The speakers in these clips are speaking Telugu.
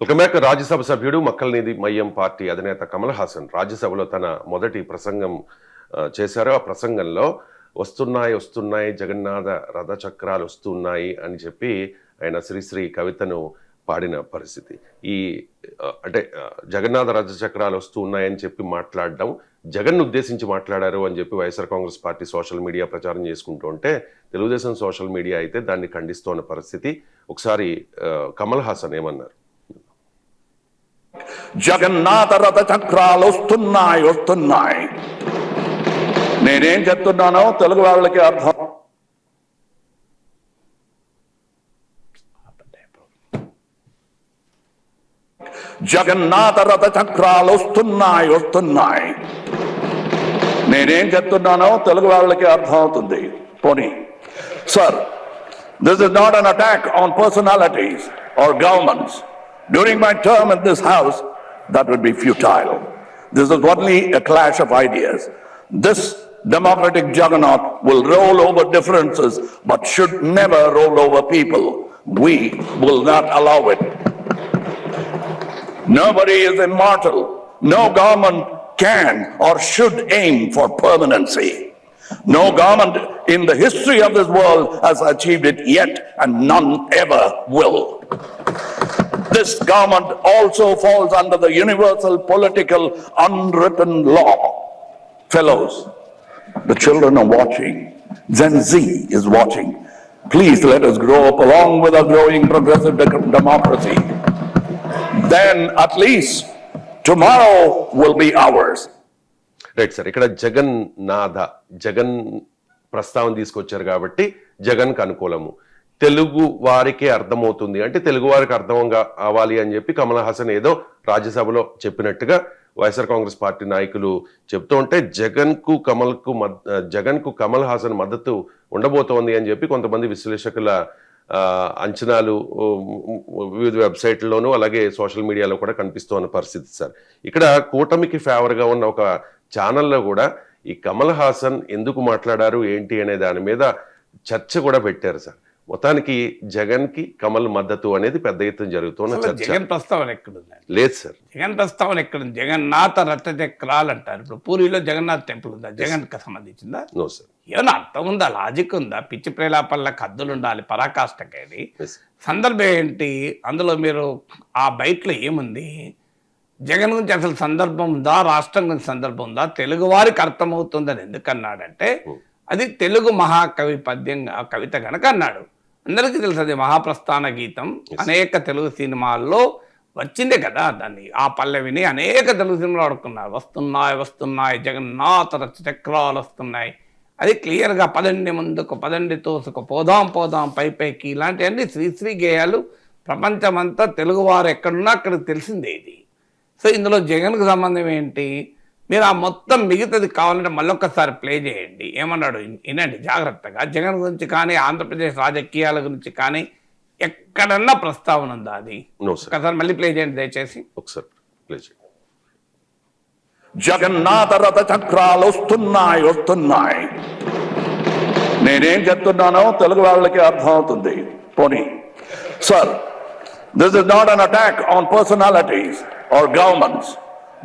వెల్కమ్ బ్యాక్ రాజ్యసభ సభ్యుడు మక్కల్నిధి మయ్యం పార్టీ అధినేత కమల్ హాసన్ రాజ్యసభలో తన మొదటి ప్రసంగం చేశారు. ఆ ప్రసంగంలో వస్తున్నాయి వస్తున్నాయి జగన్నాథ రథ చక్రాలు వస్తున్నాయి అని చెప్పి ఆయన శ్రీశ్రీ కవితను పాడిన పరిస్థితి. ఈ అంటే జగన్నాథ రథ చక్రాలు వస్తూ ఉన్నాయని చెప్పి మాట్లాడడం జగన్ ఉద్దేశించి మాట్లాడారు అని చెప్పి YSR Congress party social media ప్రచారం చేసుకుంటూ ఉంటే తెలుగుదేశం సోషల్ మీడియా అయితే దాన్ని ఖండిస్తోన్న పరిస్థితి. ఒకసారి కమల్ హాసన్ ఏమన్నారు? జగన్నాథ రథ చక్రాలు వస్తున్నాయి. వస్తున్నాయి నేనేం చెప్తున్నానో తెలుగు వాళ్ళకి అర్థం. జగన్నాథ రథ చక్రాలు వస్తున్నాయి. వస్తున్నాయి నేనేం చెప్తున్నానో తెలుగు వాళ్ళకి అర్థం అవుతుంది పోనీ. Sir this is not an attack on personalities or governments During my term in this house, that would be futile. This is only a clash of ideas. This democratic juggernaut will roll over differences, but should never roll over people. We will not allow it. Nobody is immortal. No government can or should aim for permanency. No government in the history of this world has achieved it yet, and none ever will. This government also falls under the universal political unwritten law. Fellows, the children are watching. Gen Z is watching. Please let us grow up along with our growing progressive de- democracy. Then at least tomorrow will be ours. Right sir ఇక్కడ జగన్ నాథ జగన్ ప్రస్తావన తీసుకొచ్చారు కాబట్టి జగన్కి అనుకూలము తెలుగు వారికే అర్థమవుతుంది. అంటే తెలుగు వారికి అర్థంగా అవ్వాలి అని చెప్పి కమల్ హాసన్ ఏదో రాజ్యసభలో చెప్పినట్టుగా వైఎస్ఆర్ కాంగ్రెస్ పార్టీ నాయకులు చెప్తూ ఉంటే జగన్కు కమల్కు జగన్కు కమల్ హాసన్ మద్దతు ఉండబోతోంది అని చెప్పి కొంతమంది విశ్లేషకుల అంచనాలు వివిధ వెబ్సైట్లలోనూ అలాగే సోషల్ మీడియాలో కూడా కనిపిస్తున్న పరిస్థితి సార్. ఇక్కడ కూటమికి ఫేవర్గా ఉన్న ఒక ఛానల్లో కూడా ఈ కమల్ హాసన్ ఎందుకు మాట్లాడారు ఏంటి అనే దాని మీద చర్చ కూడా పెట్టారు సార్. మొత్తానికి జగన్కి కమల్ మద్దతు అనేది పెద్ద ఎత్తున జరుగుతున్న చర్చ. జగన్ ప్రస్తావన ఎక్కడుందండి లేదు సార్ జగన్ ప్రస్తావన ఎక్కడుంది? జగన్నాథ రథ చక్రాలు అంటారు ఇప్పుడు పూరిలో జగన్నాథ్ టెంపుల్ ఉందా? జగన్కి సంబంధించిందా? నో సార్ ఏమన్నా అర్థం ఉందా? లాజిక్ ఉందా? పిచ్చి ప్రేలాపల్ల కద్దులు ఉండాలి పరాకాష్ఠకేది? సందర్భం ఏంటి? అందులో మీరు ఆ బయటలో ఏముంది? జగన్ గురించి అసలు సందర్భం ఉందా? రాష్ట్రం గురించి సందర్భం ఉందా? తెలుగు వారికి అర్థమవుతుందని ఎందుకన్నాడంటే అది తెలుగు మహాకవి పద్యం కవిత గనక అన్నాడు. అందరికీ తెలుసు అది మహాప్రస్థాన గీతం. అనేక తెలుగు సినిమాల్లో వచ్చిందే కదా దాన్ని. ఆ పల్లవిని అనేక తెలుగు సినిమాలు ఆడుకున్నారు వస్తున్నాయి వస్తున్నాయి జగన్నాథ చక్రాలు వస్తున్నాయి. అది క్లియర్గా పదండి ముందుకు పదండి తోసుకు పోదాం పోదాం పై పైకి ఇలాంటివన్నీ శ్రీశ్రీ గేయాలు ప్రపంచమంతా తెలుగువారు ఎక్కడున్నా అక్కడికి తెలిసిందే ఇది. సో ఇందులో జగన్కు సంబంధం ఏంటి? మీరు ఆ మొత్తం మిగతాది కావాలంటే మళ్ళొక్కసారి ప్లే చేయండి. ఏమన్నాడు? విన్- వినండి జాగ్రత్తగా. జగన్ గురించి కానీ ఆంధ్రప్రదేశ్ రాజకీయాల గురించి కానీ ఎక్కడన్నా ప్రస్తావన ఉందా అది? ఒకసారి మళ్ళీ ప్లే చేయండి దయచేసి. ఒకసారి ప్లీజ్ జగన్నాథ రథ చక్రాలు వస్తున్నాయి వస్తున్నాయి. నేనేం చెప్తున్నానో తెలుగు వాళ్ళకి అర్థం అవుతుంది పోనీ. Sir this is not an attack on personalities or governments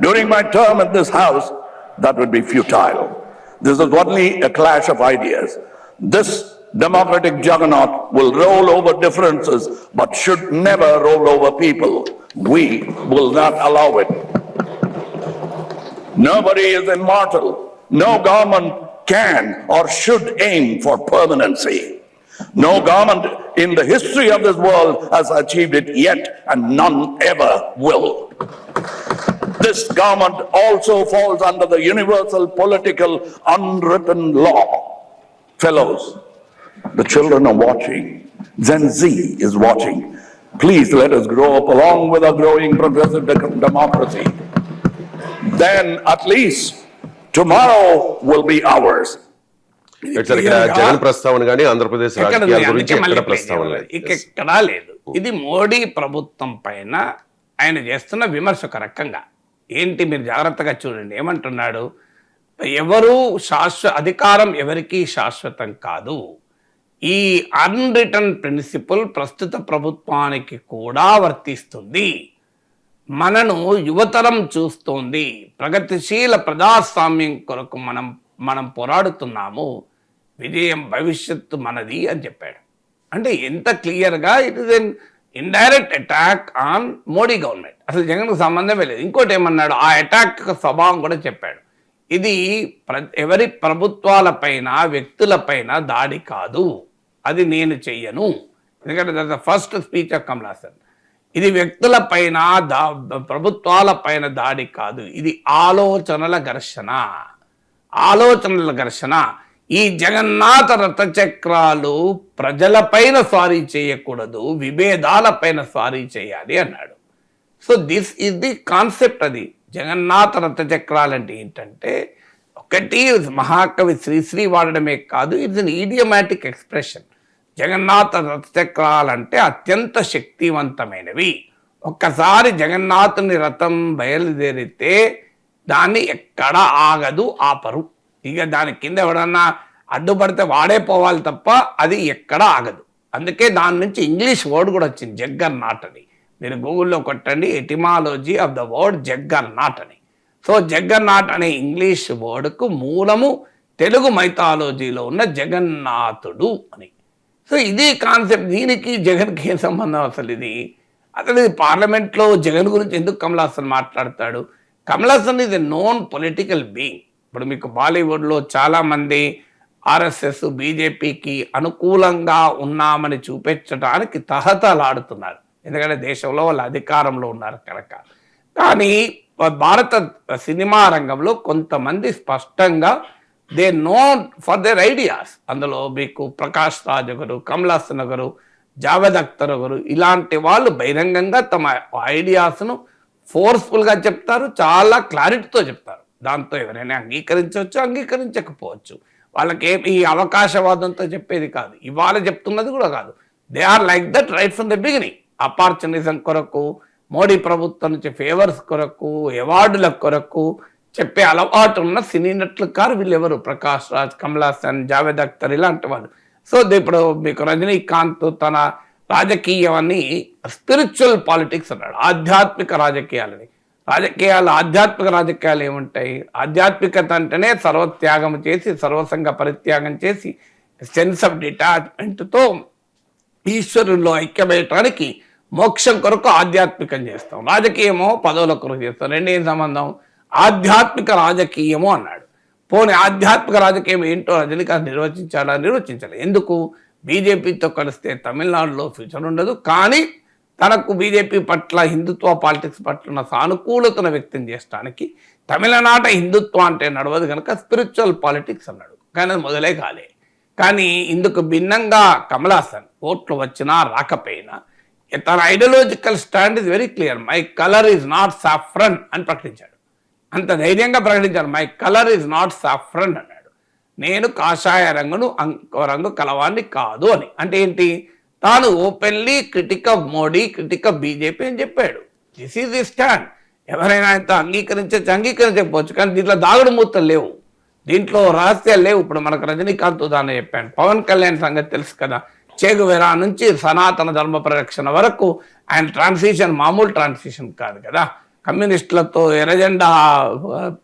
During my term in this House, that would be futile. This is only a clash of ideas. This democratic juggernaut will roll over differences, but should never roll over people. We will not allow it. Nobody is immortal. No government can or should aim for permanency. No government in the history of this world has achieved it yet, and none ever will. This government also falls under the universal political unwritten law. Fellows, the children are watching. Gen Z is watching. Please let us grow up along with our growing progressive de- democracy. Then at least tomorrow will be ours. ఇక్కడ జగన్ ప్రస్తావన కానీ ఆంధ్రప్రదేశ్? రాజకీయాల గురించి ఎక్కడ ప్రస్తావన. లేదు ఇక ఎక్కడా లేదు ఇది మోడీ ప్రభుత్వం పైన ఆయన చేస్తున్న విమర్శ ఒక రకంగా ఏంటి మీరు జాగ్రత్తగా చూడండి. ఏమంటున్నాడు? ఎవరు శాశ్వత అధికారం ఎవరికీ శాశ్వతం కాదు. ఈ అన్రిటర్న్ ప్రిన్సిపల్ ప్రస్తుత ప్రభుత్వానికి కూడా వర్తిస్తుంది. మనను యువతరం చూస్తోంది. ప్రగతిశీల ప్రజాస్వామ్యం కొరకు మనం మనం పోరాడుతున్నాము. విజయం భవిష్యత్తు మనది అని చెప్పాడు. అంటే ఎంత క్లియర్గా it is an indirect attack on Modi government అసలు జగన్కు సంబంధమే లేదు. ఇంకోటి ఏమన్నాడు? ఆ అటాక్ స్వభావం కూడా చెప్పాడు. ఇది ప్ర ఎవరి ప్రభుత్వాలపైన వ్యక్తులపైన దాడి కాదు. అది నేను చెయ్యను. ఎందుకంటే that the first speech of Kamal Haasan ఇది వ్యక్తులపైన దా ప్రభుత్వాలపైన దాడి కాదు. ఇది ఆలోచనల ఘర్షణ. ఆలోచనల ఘర్షణ. ఈ జగన్నాథ రథచక్రాలు ప్రజలపైన స్వారీ చేయకూడదు విభేదాలపైన స్వారీ చేయాలి అన్నాడు. So this is the concept అది. జగన్నాథ రథచక్రాలు అంటే ఏంటంటే ఒకటి మహాకవి శ్రీశ్రీ వాడడమే కాదు it's an idiomatic expression Jagannatha రథచక్రాలంటే అత్యంత శక్తివంతమైనవి. ఒక్కసారి జగన్నాథుని రథం బయలుదేరితే దాన్ని ఎక్కడ ఆగదు ఆపరు. ఇక దాని కింద ఎవడన్నా అడ్డుపడితే వాడే పోవాలి తప్ప అది ఎక్కడ ఆగదు. అందుకే దాని నుంచి ఇంగ్లీష్ వర్డ్ కూడా వచ్చింది జగ్గర్ నాట్ అని మీరు గూగుల్లో కొట్టండి etymology of the word juggernaut అని సో జగ్గర్ నాట్ అనే ఇంగ్లీష్ వర్డ్కు మూలము తెలుగు మైథాలజీలో ఉన్న జగన్నాథుడు అని. సో ఇది కాన్సెప్ట్ దీనికి జగన్కి ఏం సంబంధం అసలు ఇది? అసలు ఇది పార్లమెంట్లో జగన్ గురించి ఎందుకు కమల్ హాసన్ మాట్లాడతాడు? కమల్ హాసన్ ఇది నోన్ పొలిటికల్ బీయింగ్ ఇప్పుడు మీకు బాలీవుడ్లో చాలామంది ఆర్ఎస్ఎస్ బీజేపీకి అనుకూలంగా ఉన్నామని చూపించడానికి తహతలాడుతున్నారు ఎందుకంటే దేశంలో వాళ్ళు అధికారంలో ఉన్నారు కనుక. కానీ భారత సినిమా రంగంలో కొంతమంది స్పష్టంగా they know for their ideas. అందులో మీకు ప్రకాష్ రాజ్ ఒకరు కమలాసన్ ఒకరు జావేద్ అఖ్తర్ ఒకరు ఇలాంటి వాళ్ళు బహిరంగంగా తమ ఐడియాస్ను ఫోర్స్ఫుల్గా చెప్తారు చాలా క్లారిటీతో చెప్తారు. దాంతో ఎవరైనా అంగీకరించవచ్చు అంగీకరించకపోవచ్చు. వాళ్ళకి ఏం ఈ అవకాశవాదంతో చెప్పేది కాదు. ఇవాళ చెప్తున్నది కూడా కాదు. They are like that right from the beginning opportunism కొరకు మోడీ ప్రభుత్వం నుంచి ఫేవర్స్ కొరకు అవార్డుల కొరకు చెప్పే అలవాటు ఉన్న సినీ నటులకారు వీళ్ళెవరు? ప్రకాష్ రాజ్ కమలాసన్ జావేద్ అఖ్తర్ ఇలాంటి వాళ్ళు. సో ఇప్పుడు మీకు రజనీకాంత్ తన రాజకీయాన్ని స్పిరిచువల్ పాలిటిక్స్ అన్నాడు. ఆధ్యాత్మిక రాజకీయాలని. రాజకీయాలు ఆధ్యాత్మిక రాజకీయాలు ఏముంటాయి? ఆధ్యాత్మికత అంటేనే సర్వత్యాగం చేసి సర్వసంగ పరిత్యాగం చేసి సెన్స్ ఆఫ్ డిటాచ్మెంట్తో ఈశ్వరుల్లో ఐక్యమయ్యటానికి మోక్షం కొరకు ఆధ్యాత్మికం చేస్తాం. రాజకీయమో పదవుల కొరకు చేస్తాం. రెండేం సంబంధం? ఆధ్యాత్మిక రాజకీయము అన్నాడు. పోనీ ఆధ్యాత్మిక రాజకీయం ఏంటో రజనీకాంత్ నిర్వచించాలా నిర్వచించాలి ఎందుకు? బీజేపీతో కలిస్తే తమిళనాడులో ఫ్యూచర్ ఉండదు. కానీ తనకు బీజేపీ పట్ల హిందుత్వ పాలిటిక్స్ పట్ల ఉన్న సానుకూలతను వ్యక్తం చేయడానికి తమిళనాట హిందుత్వం అంటే నడవదు కనుక స్పిరిచువల్ పాలిటిక్స్ అన్నాడు. కానీ అది మొదలే కాలే. కానీ ఇందుకు భిన్నంగా కమల్ హాసన్ ఓట్లు వచ్చినా రాకపోయినా తన ideological stand is very clear my colour is not saffron అని ప్రకటించాడు. అంత ధైర్యంగా ప్రకటించాడు. My colour is not saffron అన్నాడు. నేను కాషాయ రంగును ఇంకో రంగు కలవాన్ని కాదు అని. అంటే ఏంటి? తాను openly critic of Modi critic of BJP అని చెప్పాడు. దిస్ ఈజ్ ది స్టాండ్ ఎవరైనా ఆయనతో అంగీకరించచ్చు అంగీకరించకపోవచ్చు కానీ దీంట్లో దాగుడు మూతలు లేవు. దీంట్లో రహస్యాలు లేవు. ఇప్పుడు మనకు రజనీకాంత్ ఉదాహరణ చెప్పాను. పవన్ కళ్యాణ్ సంగతి తెలుసు కదా. చేగువెరా నుంచి సనాతన ధర్మ పరిరక్షణ వరకు ఆయన ట్రాన్సిషన్ మామూలు ట్రాన్సిషన్ కాదు కదా. కమ్యూనిస్టులతో ఎర్రజెండా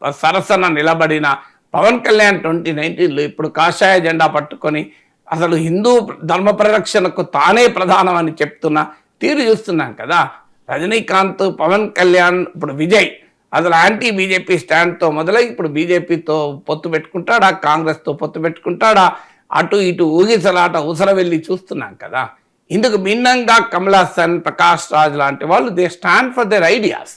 సరసన నిలబడిన పవన్ కళ్యాణ్ ట్వంటీ నైన్టీన్లో ఇప్పుడు కాషాయ జెండా పట్టుకొని అసలు హిందూ ధర్మ పరిరక్షణకు తానే ప్రధానమని చెప్తున్న తీరు చూస్తున్నాం కదా. రజనీకాంత్ పవన్ కళ్యాణ్ ఇప్పుడు విజయ్. అసలు యాంటీ బీజేపీ స్టాండ్తో మొదలై ఇప్పుడు బీజేపీతో పొత్తు పెట్టుకుంటాడా? కాంగ్రెస్తో పొత్తు పెట్టుకుంటాడా? అటు ఇటు ఊగిసలాట ఉసర వెళ్ళి చూస్తున్నాం కదా. ఇందుకు భిన్నంగా కమలాసన్ ప్రకాష్ రాజ్ లాంటి వాళ్ళు they stand for their ideas.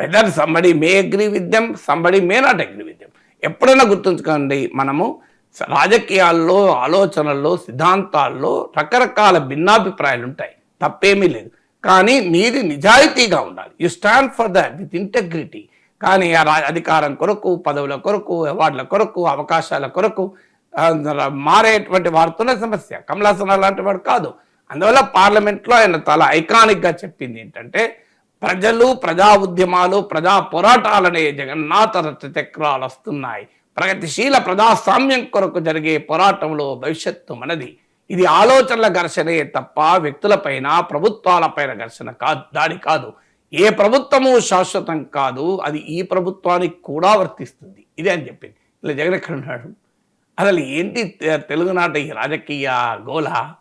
Whether somebody may agree with them somebody may not agree with them ఎప్పుడైనా గుర్తుంచుకోండి మనము రాజకీయాల్లో ఆలోచనల్లో సిద్ధాంతాల్లో రకరకాల భిన్నాభిప్రాయాలు ఉంటాయి తప్పేమీ లేదు. కానీ మీది నిజాయితీగా ఉండాలి. You stand for the with integrity కానీ ఆ రా- అధికారం కొరకు పదవుల కొరకు అవార్డుల కొరకు అవకాశాల కొరకు మారేటువంటి వారితోనే సమస్య. కమలాసన లాంటి వాడు కాదు. అందువల్ల పార్లమెంట్లో ఆయన చాలా ఐకానిక్గా చెప్పింది ఏంటంటే ప్రజలు ప్రజా ఉద్యమాలు ప్రజా పోరాటాలనే జగన్నాథ రథ చక్రాలు వస్తున్నాయి. ప్రగతిశీల ప్రజాస్వామ్యం కొరకు జరిగే పోరాటంలో భవిష్యత్తు మనది. ఇది ఆలోచనల ఘర్షణే తప్ప వ్యక్తులపైన ప్రభుత్వాలపైన ఘర్షణ కాదు దాడి కాదు. ఏ ప్రభుత్వము శాశ్వతం కాదు. అది ఈ ప్రభుత్వానికి కూడా వర్తిస్తుంది. ఇదే అని చెప్పింది. ఇలా జగన్ ఎక్కడ ఉన్నాడు అసలు ఏంటి తె- తెలుగునాట ఈ రాజకీయ గోల?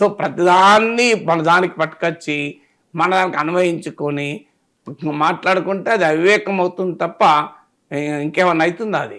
సో ప్రతిదాన్ని మన దానికి పట్టుకొచ్చి మన దానికి అన్వయించుకొని మాట్లాడుకుంటే అది అవివేకం అవుతుంది తప్ప ఇంకేమన్నా అవుతుందా అది?